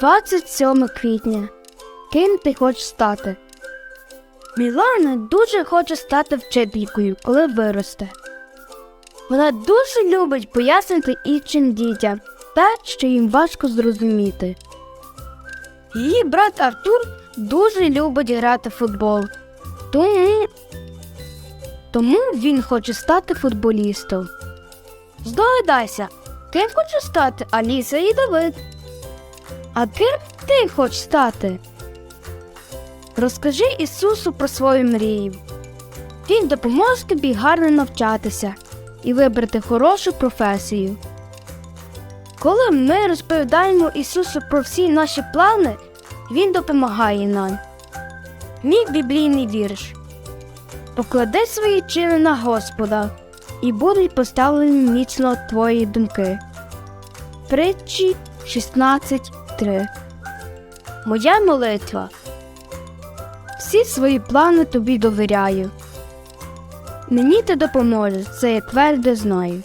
27 квітня. Ким ти хочеш стати? Мілана дуже хоче стати вчителькою, коли виросте. Вона дуже любить пояснити іншим дітям те, що їм важко зрозуміти. Її брат Артур дуже любить грати в футбол. Тому, тому він хоче стати футболістом. Здогадайся, ким хоче стати Аліса і Давид. А ким ти хочеш стати? Розкажи Ісусу про свою мрію. Він допоможе тобі гарно навчатися і вибрати хорошу професію. Коли ми розповідаємо Ісусу про всі наші плани, Він допомагає нам. Мій біблійний вірш. Поклади свої чини на Господа, і будуть поставлені міцно твої думки. Притчі 16.3 Моя молитва. Всі свої плани тобі довіряю. Мені ти допоможеш, це я твердо знаю.